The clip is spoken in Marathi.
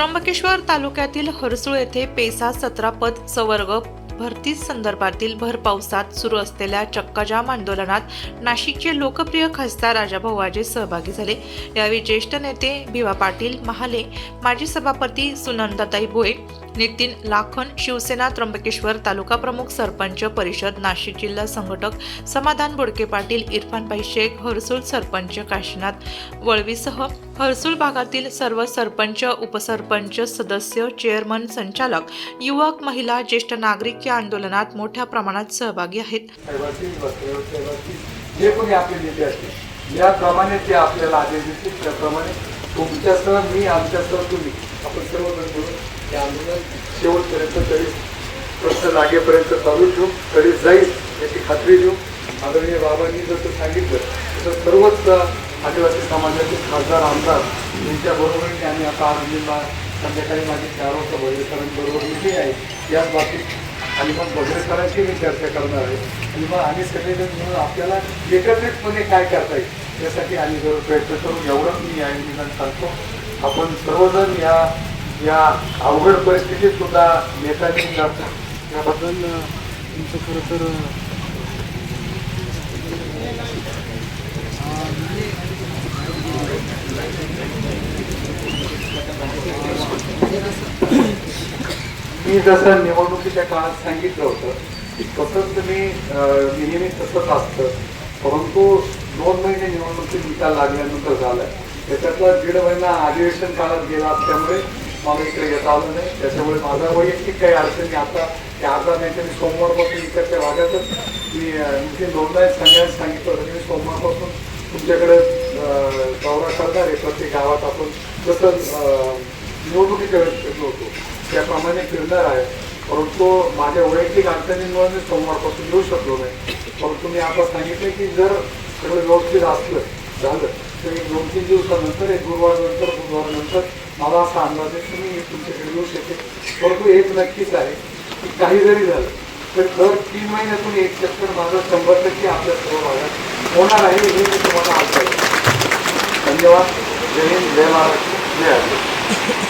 त्र्यंबकेश्वर तालुक्यातील हरसूळ येथे पेसा सतरा पद सवर्ग भरती संदर्भातील भर पावसात सुरू असलेल्या चक्काजाम आंदोलनात नाशिकचे लोकप्रिय खासदार राजाभाऊ वाजे सहभागी झाले. यावेळी ज्येष्ठ नेते भिवा पाटील महाले माजी सभापती सुनंदाताई भोये नितीन लाखन शिवसेना त्र्यंबकेश्वर तालुका प्रमुख सरपंच परिषद नाशिक जिल्हा संघटक समाधान बोडके पाटील इरफानभाई शेख हरसूळ सरपंच काशीनाथ वळवीसह हर्सुल भागातील सर्व सरपंच उपसरपंच सदस्य चेअरमन संचालक युवक महिला ज्येष्ठ नागरिक या आंदोलनात मोठ्या प्रमाणात सहभागी आहेत. जे कोणी आपले नेते असतील याप्रमाणे ते आपल्याला आदेश देतील. त्याप्रमाणे तुमच्यासह मी आमच्यासह तुम्ही आपण सर्वजण मिळून हे आंदोलन शेवटपर्यंत तरी प्रश्न लागेपर्यंत चालू ठेवू तरी जाईल याची खात्री देऊ. आदरणीय बाबांनी जसं सांगितलं तसं सर्वच आदिवासी समाजाचे खासदार आमदार यांच्या बरोबरीने आम्ही आता आज मी संध्याकाळी माझी चार वाजता भजरेकरांबरोबर मिटिंग आहे. याच बाबतीत आणि मग भजरेकरांची मी चर्चा करणार आहे. आणि मग आम्ही सगळेजण म्हणून आपल्याला एकत्रितपणे काय करता येईल यासाठी आम्ही जर प्रयत्न करू एवढंच मी या निदान सांगतो. आपण सर्वजण या या अवघड परिस्थितीत सुद्धा नेत्यांनी लढता याबद्दल तुमचं खरं तर मी जसं निवडणुकीच्या काळात सांगितलं होतं की तसंच तुम्ही नेहमी तसंच असतं. परंतु दोन महिने निवडणुकीत निकाल लागल्यानंतर झालाय त्याच्यातला दीड महिना अधिवेशन काळात गेला असल्यामुळे मला इकडे येता आलं नाही. त्याच्यामुळे माझा वैयक्तिक काही अडचणी आता त्या आता नाही तर मी सोमवारपासून इकडच्या भागातच मी अं, नितीन दोनदा सगळ्यांनी सांगितलं होतं की मी सोमवारपासून तुमच्याकडे दौरा करणार आहे. प्रत्येक गावात आपण जसं निवडणुकीच्या वेळेस फिरलो होतो. त्याप्रमाणे फिरणार आहे. परंतु माझ्या वैयक्तिक अडचणींमुळे मी सोमवारपासून येऊ शकलो नाही. परंतु मी आता सांगितलं की जर सगळं व्यवस्थित असलं झालं तर एक दोन तीन दिवसानंतर एक गुरुवारनंतर बुधवारनंतर मला असा अंदाज आहे की मी तुमच्याकडे येऊ शकेल परंतु एक नक्कीच आहे की काही जरी झालं तर दर तीन महिन्यातून एक चक्कर माझं शंभर टक्के आपल्या सर्व भागात होणार आहे हे मी तुम्हाला आज धन्यवाद. जय हिंद. जय महाराष्ट्र. जय